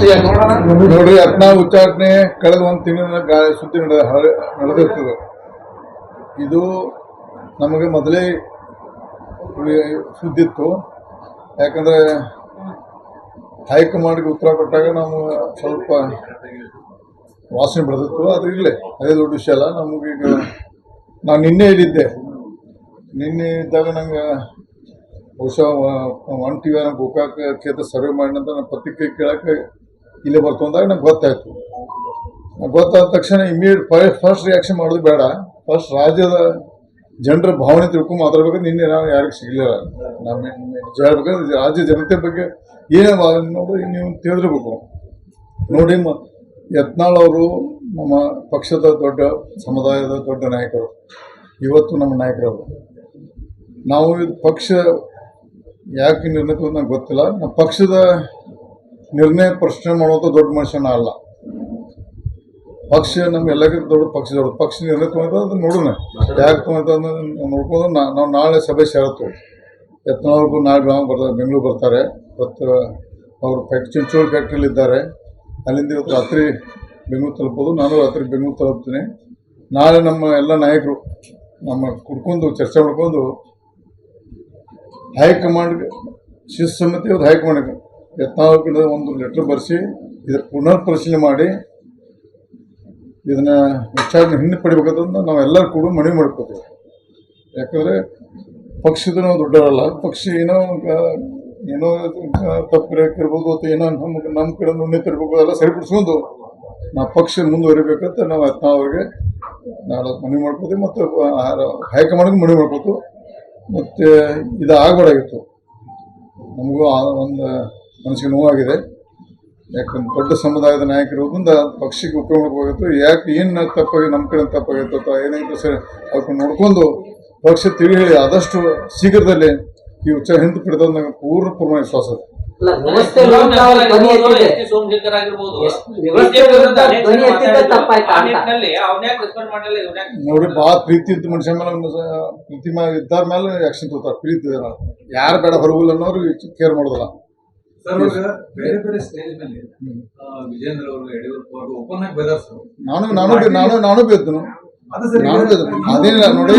ನೋಡ್ರಿ ಯತ್ನ ಉಚ್ಚಾಟನೆ ಕಳೆದ ಒಂದು ತಿಂಗಳಿನ ಗಾಳಿ ಸುದ್ದಿ ನಡೆದಿರ್ತದೆ. ಇದು ನಮಗೆ ಮೊದಲೇ ಸುದ್ದಿ ಇತ್ತು ಯಾಕಂದ್ರೆ ಹೈಕಮಾಂಡ್ಗೆ ಉತ್ತರ ಕೊಟ್ಟಾಗ ನಾವು ಸ್ವಲ್ಪ ವಾಸನೆ ಬೆಳೆದಿತ್ತು ಅದು ಇಲ್ಲೇ ಅದೇ ದೊಡ್ಡ ವಿಷಯ ಅಲ್ಲ. ನಮಗೀಗ ನಾನು ನಿನ್ನೆ ಇಲ್ಲಿದ್ದೆ ನಿನ್ನೆ ಇದ್ದಾಗ ನಂಗೆ ಬಹುಶಃ ಒನ್ ಟಿ ವಿ ಗೋಕಾಕ್ ಕ್ಷೇತ್ರ ಸರ್ವೆ ಮಾಡಿದಂತ ನಾನು ಪತ್ರಿಕೆ ಕೇಳಕ್ಕೆ ಇಲ್ಲಿ ಬರ್ಕೊಂಡಾಗ ನಂಗೆ ಗೊತ್ತಾಯ್ತು. ಗೊತ್ತಾದ ತಕ್ಷಣ ಇಮಿಡಿಯೇಟ್ ಫಸ್ಟ್ ರಿಯಾಕ್ಷನ್ ಮಾಡೋದು ಬೇಡ. ಫಸ್ಟ್ ರಾಜ್ಯದ ಜನರ ಭಾವನೆ ತಿಳ್ಕೊಂಡು ಮಾತಾಡ್ಬೇಕು ನಿನ್ನೆ ನಾವು ಯಾರಿಗೆ ಸಿಗಲಿಲ್ಲ. ನಮ್ಮ ರಾಜ್ಯ ಜನತೆ ಬಗ್ಗೆ ಏನು ನೋಡಿ ನೀವು ತಿಳಿದಿರ್ಬೇಕು. ನೋಡಿ ಯತ್ನಾಳ್ ಅವರು ನಮ್ಮ ಪಕ್ಷದ ದೊಡ್ಡ ಸಮುದಾಯದ ದೊಡ್ಡ ನಾಯಕರು. ಇವತ್ತು ನಮ್ಮ ನಾಯಕರವರು. ನಾವು ಪಕ್ಷ ಯಾಕೆ ನಿರ್ಣಯ ನಂಗೆ ಗೊತ್ತಿಲ್ಲ. ನಮ್ಮ ಪಕ್ಷದ ನಿರ್ಣಯ ಪ್ರಶ್ನೆ ಮಾಡುವಂಥ ದೊಡ್ಡ ಮನುಷ್ಯನ ಅಲ್ಲ. ಪಕ್ಷ ಎಲ್ಲಕ್ಕಿಂತ ದೊಡ್ಡ ಪಕ್ಷ ದೊಡ್ಡ ಪಕ್ಷ ನಿರ್ಣಯ ಅದನ್ನ ನೋಡೋಣ. ಯಾಕೆ ತಗೊಂತ ನೋಡ್ಕೊಂಡು ನಾವು ನಾಳೆ ಸಭೆ ಸೇರತ್ತು ಯತ್ನಾಳ್ಗೂ ನಾಳೆ ಗ್ರಾಮ ಬರ್ತಾರೆ, ಬೆಂಗಳೂರು ಬರ್ತಾರೆ. ಇವತ್ತು ಅವರು ಫ್ಯಾಕ್ಟ್ರಿ ಚಿಂಚೋಳಿ ಫ್ಯಾಕ್ಟ್ರಿಲಿ ಇದ್ದಾರೆ. ಅಲ್ಲಿಂದ ಇವತ್ತು ರಾತ್ರಿ ಬೆಂಗಳೂರು ತಲುಪೋದು. ನಾನು ರಾತ್ರಿ ಬೆಂಗಳೂರು ತಲುಪ್ತೀನಿ. ನಾಳೆ ನಮ್ಮ ಎಲ್ಲ ನಾಯಕರು ನಮ್ಮ ಕುಡ್ಕೊಂಡು ಚರ್ಚೆ ಮಾಡ್ಕೊಂಡು ಹೈಕಮಾಂಡ್ಗೆ ಶಿಸ್ತು ಸಮಿತಿ ಇವತ್ತು ಹೈಕಮಾಂಡ್ಗೆ ಯತ್ನಾಳ್ಕಿಂದ ಒಂದು ಲೆಟ್ರ್ ಬರೆಸಿ ಇದ್ರ ಪುನರ್ ಪರಿಶೀಲನೆ ಮಾಡಿ ಇದನ್ನ ವಿಚಾರಣೆ ಹಿಂದೆ ಪಡಿಬೇಕಂತ ನಾವೆಲ್ಲರೂ ಕೂಡ ಮನವಿ ಮಾಡ್ಕೋತೀವಿ. ಯಾಕಂದರೆ ಪಕ್ಷದ ನಾವು ದೊಡ್ಡವರಲ್ಲ, ಪಕ್ಷ ಏನೋ ಏನೋ ತಪ್ಪು ಇರ್ಬೋದು ಅಥವಾ ಏನೋ ನಮ್ಗೆ ನಮ್ಮ ಕಡೆ ನುಣ್ಣೆ ತರಬೇಕು, ಅದೆಲ್ಲ ಸರಿಪಡಿಸ್ಕೊಂಡು ನಾವು ಪಕ್ಷ ಮುಂದುವರಿಬೇಕಂತ ನಾವು ಯತ್ನಾಳ್ಗೆ ನಾಳೆ ಮನವಿ ಮಾಡ್ಕೋತೀವಿ ಮತ್ತು ಹೈಕಮಾಂಡ್ಗೆ ಮನವಿ ಮಾಡ್ಕೋತು ಮತ್ತು ಇದು ಆಗಬಾರ್ದಾಗಿತ್ತು ನಮಗೂ ಒಂದು ಮನಸ್ಸಿಗೆ ನೋವಾಗಿದೆ. ಯಾಕಂದ್ರೆ ದೊಡ್ಡ ಸಮುದಾಯದ ನಾಯಕರು ಮುಂದೆ ಪಕ್ಷಿಗೆ ಉಪಯೋಗ ಹೋಗಿತ್ತು. ಯಾಕೆ ಏನು ತಪ್ಪಾಗಿ ನಮ್ಮ ಕಡೆ ತಪ್ಪಾಗಿತ್ತು ಅಥವಾ ಏನಾಗಿತ್ತು ಸರಿ ಅದಕ್ಕೆ ನೋಡ್ಕೊಂಡು ಪಕ್ಷ ತಿಳಿ ಹೇಳಿ ಆದಷ್ಟು ಶೀಘ್ರದಲ್ಲಿ ಈ ಉಚ್ಚ ಹಿಂದೆ ಪಡೆದ ನನಗೆ ಪೂರ್ಣ ಪೂರ್ಣ ವಿಶ್ವಾಸ ಇದೆ. ನೋಡಿ ಭಾಳ ಪ್ರೀತಿ ಇದ್ದ ಮನುಷ್ಯ ಮೇಲೆ ಪ್ರೀತಿ ಇದ್ದಾರ ಮೇಲೆ ಆಕ್ಷನ್ ತಗೋತಾರೆ. ಪ್ರೀತಿ ಇದೆ ಯಾರು ಬೇಡ ಹೊರಗುಲ್ಲ ಅನ್ನೋರು ಕೇರ್ ಮಾಡೋದಿಲ್ಲ. ಬೇರೆ ಬೇರೆ ಸ್ಟೇಜ್ ಮೇಲೆ ಆ, ವಿಜೇಂದ್ರ ಅವರು ಯಡಿಯೂರಪ್ಪ ಅವರು ಓಪನ್ ಆಗಿ ಬೆದರ್ಸರು. ನಾನು ನಾನು ನಾನು ಬೇದ್ದನು. ಅದೇನಿಲ್ಲ ನೋಡಿ?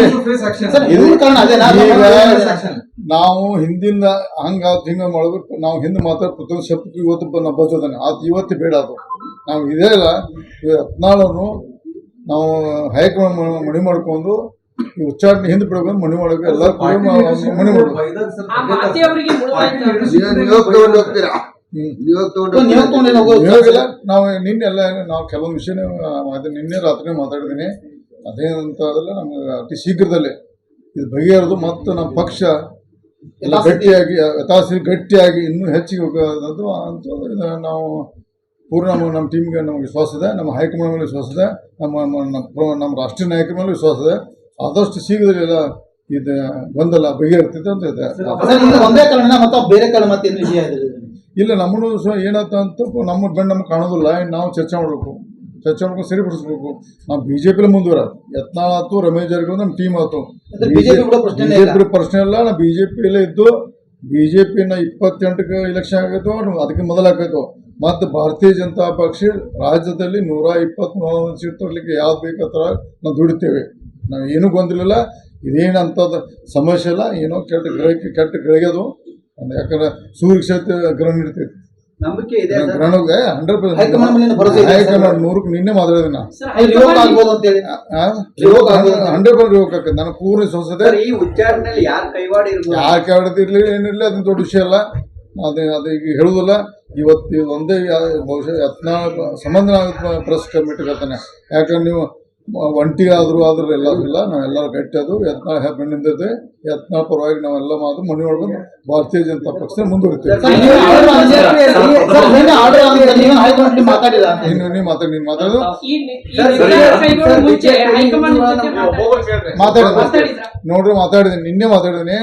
ನಾವು ಹಿಂದಿಂದ ಹಂಗ ಹಿಂಗ ಮಾಡ್ಬೇಕು ನಾವು ಹಿಂದೆ ಮಾತ್ರ ಪ್ರತಿಯೊಂದು ಇವತ್ತು ನಾವು ಬರ್ತದಾನೆ ಅದು ಇವತ್ತು ಬೇಡ ಅದು. ನಾವು ಇದೇ ಇಲ್ಲ ಹತ್ನಾಳನ್ನು ನಾವು ಹೈಕಮಾಂಡ್ ಮಣಿ ಮಾಡ್ಕೊಂಡು ಈ ಉಚ್ಚಾರಣೆ ಹಿಂದೆ ಬಿಡಬೇಕು ಮನೆ ಒಳಗೆ ಎಲ್ಲ ಮನೆ ಹೋಗಿಲ್ಲ ಮಣಿ ಮಾಡ್ಬೇಕು ಆ ಮಾತೆ ಅವರಿಗೆ ಮುಳುವಾಯ್ತು ನೀವು ನಿನ್ನೆ ಎಲ್ಲ ನಾವು ಕೆಲವೊಂದು ವಿಷಯ ಮಾತು ನಿನ್ನೆ ರಾತ್ರಿ ಮಾತಾಡಿದ್ದೀನಿ. ಅದೇನಂತ ನಮ್ಗೆ ಅತಿ ಶೀಘ್ರದಲ್ಲೇ ಇದು ಬಗೆಹರಿದು ಮತ್ತು ನಮ್ಮ ಪಕ್ಷ ಎಲ್ಲ ಗಟ್ಟಿಯಾಗಿ ತಾಸಿ ಗಟ್ಟಿಯಾಗಿ ಇನ್ನೂ ಹೆಚ್ಚಿಗೆ ಹೋಗೋದು ಅಂತ ನಾವು ಪೂರ್ಣ ನಮ್ಮ ನಮ್ಮ ಟೀಮ್ಗೆ ನಮ್ಗೆ ವಿಶ್ವಾಸ ಇದೆ ನಮ್ಮ ಹೈಕಮಾಂಡ್ ಮೇಲೆ ವಿಶ್ವಾಸ ಇದೆ ನಮ್ಮ ನಮ್ಮ ನಮ್ಮ ಪ್ರ- ನಮ್ಮ ರಾಷ್ಟ್ರೀಯ ನಾಯಕರ ಮೇಲೆ ವಿಶ್ವಾಸ ಇದೆ. ಆದಷ್ಟು ಶೀಘ್ರದಲ್ಲೆಲ್ಲ ಇದು ಗೊಂದಲ ಬಗೆಹರಿತೈತೆ ಅಂತ ಇದೆ. ಒಂದೇ ಕಾರಣ ಮತ್ತೆ ಬೇರೆ ಕಾರಣ ಮತ್ತೆ ವಿಷಯ ಇಲ್ಲ ನಮ್ಮನ್ನು ಸಹ ಏನಾಯ್ತು ಅಂತ ನಮ್ಮ ಬೆಂಡ್ ನಮ್ಗೆ ಕಾಣೋದಿಲ್ಲ. ನಾವು ಚರ್ಚೆ ಮಾಡಬೇಕು. ಚರ್ಚೆ ಮಾಡ್ಕೊಂಡು ಸರಿಪಡಿಸ್ಬೇಕು. ನಾವು ಬಿ ಜೆ ಪಿಲಿ ಮುಂದುವರ. ಯತ್ನಾಳ್ ಆಯ್ತು ರಮೇಶ್ ಜಾರಕಿಹೊಳಿ ನಮ್ಮ ಟೀಮ್ ಆಯ್ತು. ಬಿಜೆಪಿ ಪ್ರಶ್ನೆ ಇಲ್ಲ. ನಾ ಬಿ ಜೆ ಪಿಯಲ್ಲೇ ಇದ್ದು ಬಿ ಜೆ ಪಿನ ಇಪ್ಪತ್ತೆಂಟಕ್ಕೆ ಇಲೆಕ್ಷನ್ ಆಗೈತು ಅದಕ್ಕೆ ಮೊದಲಾಗೈತು ಮತ್ತು ಭಾರತೀಯ ಜನತಾ ಪಕ್ಷ ರಾಜ್ಯದಲ್ಲಿ ನೂರ ಇಪ್ಪತ್ತ್ಮೂರು ಸೀಟ್ ತರಲಿಕ್ಕೆ ಯಾವ್ದು ಬೇಕು ಥರ ನಾವು ದುಡಿತೇವೆ. ನಾವು ಏನೂ ಗೊಂದಲಿಲ್ಲ ಇದೇನಂಥದ್ದು ಸಮಸ್ಯೆ ಇಲ್ಲ ಏನೋ ಕೆಟ್ಟ ಗ್ರಹಕ್ಕೆ ಕೆಟ್ಟ ಗಳಿಗೆದು ಒಂದು ಯಾಕಂದ್ರೆ ಸೂರ್ಯ ಕ್ಷೇತ್ರ ಗ್ರಹಣ ಇರ್ತೈತಿ. ನಂಬಿಕೆ ಇದೆ ಸರ್. ಗ್ರಹಣಕ್ಕೆ ಹಂಡ್ರೆಡ್ ಸರ್. ಹೈಕಮಾಂಡ್ ನೂರಕ್ಕೆ ನಿನ್ನೆ ಮಾತಾಡಿದೆ ನಾ ಸರ್ ಅದು ರಿವೋಕ್ ಹೈಕಮಾಂಡ್ ಆಗ್ಬೋದು ಅಂತ ಹೇಳಿ ರಿವೋಕ್ ಆಗ್ಬೋದು ಅಂತ. ಹಂಡ್ರೆಡ್ ಪರ್ಸೆಂಟ್ ರಿವೋಕ್ ಆಗ್ತದೆ. ನನಗೆ ಪೂರ್ಣ ವಿಶ್ವಾಸ ಇದೆ ಸರ್ ಈ ಉಚ್ಚಾರಣೆಯಲ್ಲಿ ಯಾರ ಕೈವಾಡ ಇರ್ಬೋದು? ಯಾರು ಕೇಳದಿರ್ಲಿ ಏನಿರಲಿ ಅದನ್ನ ದೊಡ್ಡ ವಿಷಯ ಅಲ್ಲ. ಅದು ಅದು ಈಗ ಹೇಳುವುದಿಲ್ಲ ಇವತ್ತು ಒಂದೇ ಬಹುಶಃ ಯತ್ನ ಸಂಬಂಧ ಪ್ರೆಸ್ ಕಮಿಟಿ ಕರ್ತಾನೆ. ಯಾಕಂದ್ರೆ ನೀವು ಒಂಟಿಗೆ ಆದರೂ ಆದ್ರೂ ಎಲ್ಲರೂ ಇಲ್ಲ. ನಾವೆಲ್ಲರೂ ಗಟ್ಟಿ ಅದು ಯತ್ನ ಬೆನ್ನಿಂದಿದೆ ಯತ್ನ ಪರವಾಗಿ ನಾವೆಲ್ಲ ಮಾತು ಮನೆ ಒಳಗೆ ಭಾರತೀಯ ಜನತಾ ಪಕ್ಷ ಮುಂದುವರಿತೀವಿ. ಮಾತಾಡಿ ನೀನು ಮಾತಾಡೋದು ಮಾತಾಡಿದ ನೋಡ್ರಿ ಮಾತಾಡಿದ್ದೀನಿ. ನಿನ್ನೆ ಮಾತಾಡಿದ್ದೀನಿ.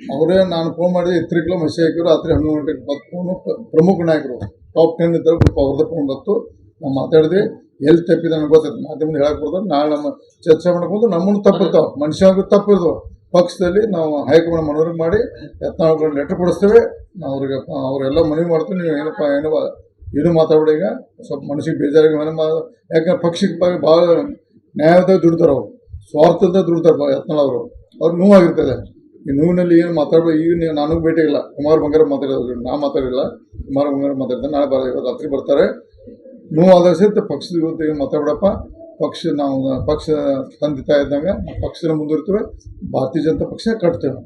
ಅವರೇ ನಾನು ಫೋನ್ ಮಾಡಿದೆ. ಕಿಲೋ ಮೆಸೇಜ್ ಹಾಕಿದ್ರು. ರಾತ್ರಿ ಹನ್ನೊಂದು ಗಂಟೆಗೆ ಬತ್ತು ಫೋನು ಪ್ರಮುಖ ನಾಯಕರು ಟಾಪ್ ಟೆನ್ ಇದ್ದರು. ಅವ್ರದ್ದು ಫೋನ್ ಬತ್ತು ನಾವು ಮಾತಾಡಿದ್ವಿ ಎಲ್ಲಿ ತಪ್ಪಿದ ಗೊತ್ತೈತೆ ಮಾಧ್ಯಮದ ಹೇಳಕ್ ಬರ್ತಾರೆ ನಾಳೆ ನಮ್ಮ ಚರ್ಚೆ ಮಾಡ್ಕೊಂಡು ನಮ್ಮನ್ನು ತಪ್ಪಿರ್ತಾವೆ. ಮನುಷ್ಯನಿಗೂ ತಪ್ಪಿರ್ತಾವೆ ಪಕ್ಷದಲ್ಲಿ ನಾವು ಹೈಕಮಾಂಡ್ ಮನವರಿಗೆ ಮಾಡಿ ಯತ್ನಾಳ್ಕೊಂಡು ಲೆಟರ್ ಕೊಡಿಸ್ತೇವೆ. ನಾವು ಅವ್ರಿಗೆ, ಅವರೆಲ್ಲ ಮನವಿ ಮಾಡ್ತೀವಿ. ನೀವು ಏನಪ್ಪ ಏನೋ ಏನು ಮಾತಾಡ್ಬಿಡಿ ಈಗ? ಸ್ವಲ್ಪ ಮನಸ್ಸಿಗೆ ಬೇಜಾರಿಗೆ ಮನೆ ಮಾ ಯಾಕಂದ್ರೆ ಪಕ್ಷಕ್ಕೆ ಬಗ್ಗೆ ಭಾಳ ನ್ಯಾಯದ ದುಡ್ತಾರೆ ಅವರು. ಸ್ವಾರ್ಥದ ದುಡ್ತಾರೆ ಯತ್ನಾಳ್ ಅವರು. ಅವ್ರು ನೋವಾಗಿರ್ತದೆ. ಈ ನೋವಿನಲ್ಲಿ ಏನು ಮಾತಾಡ್ಬೇಕು ಈಗ ನನಗೆ ಭೇಟಿ ಇಲ್ಲ. ಕುಮಾರ್ ಬಂಗಾರ ಮಾತಾಡೋದು ನಾ ಮಾತಾಡಿಲ್ಲ. ಕುಮಾರ್ ಬಂಗಾರ ಮಾತಾಡ್ತಾರೆ ನಾಳೆ ಬರ ರಾತ್ರಿ ಬರ್ತಾರೆ. ನೋವು ಆದಾಗ ಸಹಿತ ಪಕ್ಷದ ವಿರುದ್ಧ ಏನು ಮಾತಾಡಪ್ಪ ಪಕ್ಷ ನಾವು ಪಕ್ಷ ತಂದೆ ತಾಯಿ ಇದ್ದಾಗ ಪಕ್ಷದ ಮುಂದಿರ್ತೇವೆ ಭಾರತೀಯ ಜನತಾ ಪಕ್ಷ ಕಟ್ತೇವೆ.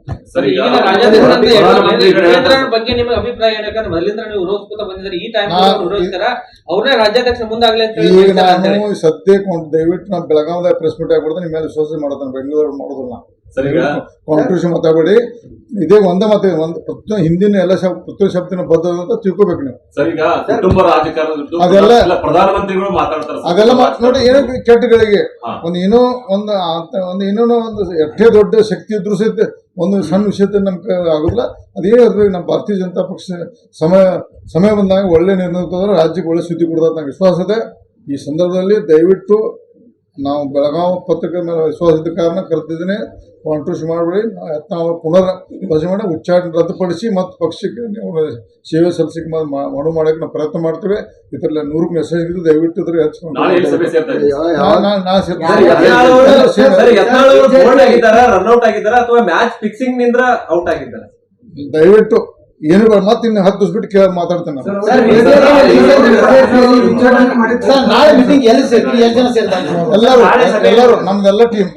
ಈಗ. ನಾನು ಸದ್ಯಕ್ಕೆ ದಯವಿಟ್ಟು ನಾವು ಬೆಳಗಾವಿದಾಗ ಪ್ರೆಸ್ ಮೀಟ್ ಆಗ್ಬಿಡ್ದು ನಿಮ್ಮ ಮೇಲೆ ವಿಶ್ವಾಸ ಮಾಡೋದನ್ನ ಬೆಂಗಳೂರು ಮಾಡೋದಿಲ್ಲ ಕಾಂಟ್ರಿಬ್ಯೂಷನ್ ಮಾತಾಡಬೇಡಿ ಇದೇ ಒಂದೇ ಮಾತು ಒಂದು ಹಿಂದಿನ ಎಲ್ಲ ಪುತ್ರ ಪ್ರತಿಯೊಂದು ಶಬ್ದನ ಬದ್ಧ ಅಂತ ತಿಳ್ಕೊಬೇಕು ನೀವು. ಅದೆಲ್ಲ- ಪ್ರಧಾನಮಂತ್ರಿಗಳು ಮಾತಾಡ್ತಾರೆ. ಅದೆಲ್ಲ ಮಾತು ನೋಡಿ ಏನೋ ಕೆಟ್ಟಗಳಿಗೆ ಒಂದು ಏನೋ ಒಂದು ಅಂತ ಒಂದು ಏನೋ ಒಂದು ಎಷ್ಟೇ ದೊಡ್ಡ ಶಕ್ತಿ ಇದ್ರೂ ಸಹಿತ ಒಂದು ಸಣ್ಣ ವಿಷಯದ ನಮ್ಗೆ ಆಗೋದಿಲ್ಲ. ಅದೇನು ಇರ್ಬೇಕು ನಮ್ಮ ಭಾರತೀಯ ಜನತಾ ಪಕ್ಷ ಸಮಯ ಸಮಯ ಬಂದಾಗ ಒಳ್ಳೆ ನಿರ್ಣಯ ತಗೊಂಡ್ರೆ ರಾಜ್ಯಕ್ಕೆ ಒಳ್ಳೆ ಸುದ್ದಿ ಕೊಡ್ತಾರೆ ನಂಗೆ ವಿಶ್ವಾಸ ಇದೆ. ಈ ಸಂದರ್ಭದಲ್ಲಿ ದಯವಿಟ್ಟು ನಾವು ಬೆಳಗಾವಿ ಪತ್ರಿಕೆ ಮೇಲೆ ವಿಶ್ವಾಸದ ಕಾರಣ ಕರೆದಿದ್ದೀನಿ. ಕಾಂಟ್ರಿಬ್ಯೂಷನ್ ಮಾಡಬೇಡಿ ನಾವು ಪುನರ್ ಯೋಚನೆ ಮಾಡಿ ಉಚ್ಚಾಟನೆ ರದ್ದುಪಡಿಸಿ ಮತ್ತು ಪಕ್ಷಕ್ಕೆ ನೀವು ಸೇವೆ ಸಲ್ಲಿಸಕ್ಕೆ ಮನವಿ ಮಾಡೋಕ್ಕೆ ನಾವು ಪ್ರಯತ್ನ ಮಾಡ್ತೇವೆ. ಇದರಲ್ಲಿ ನೂರಕ್ಕೆ ಮೆಸೇಜ್ ಇದ್ದು ದಯವಿಟ್ಟು ಇದ್ರೆ ಹಚ್ಕೊಂಡು ದಯವಿಟ್ಟು ಏನು ಮತ್ತೆ ಇನ್ನು ಹತ್ತು ದಿವಸ ಬಿಟ್ಟು ಕೇಳ ಮಾತಾಡ್ತೇನೆ ಎಲ್ಲರೂ ಎಲ್ಲರೂ ನಮ್ದೆಲ್ಲ ಟೀಮ್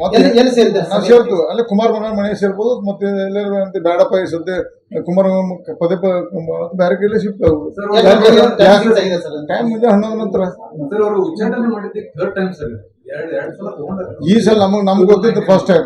ನಾವು ಸೇರ್ತು ಅಲ್ಲಿ ಕುಮಾರ್ ಬಂಗಾರ ಮನೆ ಸೇರ್ಬೋದು ಮತ್ತೆ ಎಲ್ಲರೂ ಅಂತ ಬೇಡಪ್ಪ ಈ ಸದ್ಯ ಕುಮಾರ್ ಪದೇ ಪ ಬೇರೆ ಕೈಲಿ ಶಿಫ್ಟ್ ಟೈಮ್ ಮುಂದೆ ಹನ್ನೊಂದು ನಂತರ. ಸರ್ ಅವರು ಉಚ್ಚಾಟನೆ ಮಾಡಿದ್ದೆ ಥರ್ಡ್ ಟೈಮ್ ಸರ್. ಎರಡು ಎರಡು ಸಲ ತಗೊಂಡಾರ. ಈ ಸಲ ನಮಗೆ ನಮ್ಗೆ ಗೊತ್ತಿತ್ತು ಫಸ್ಟ್ ಟೈಮ್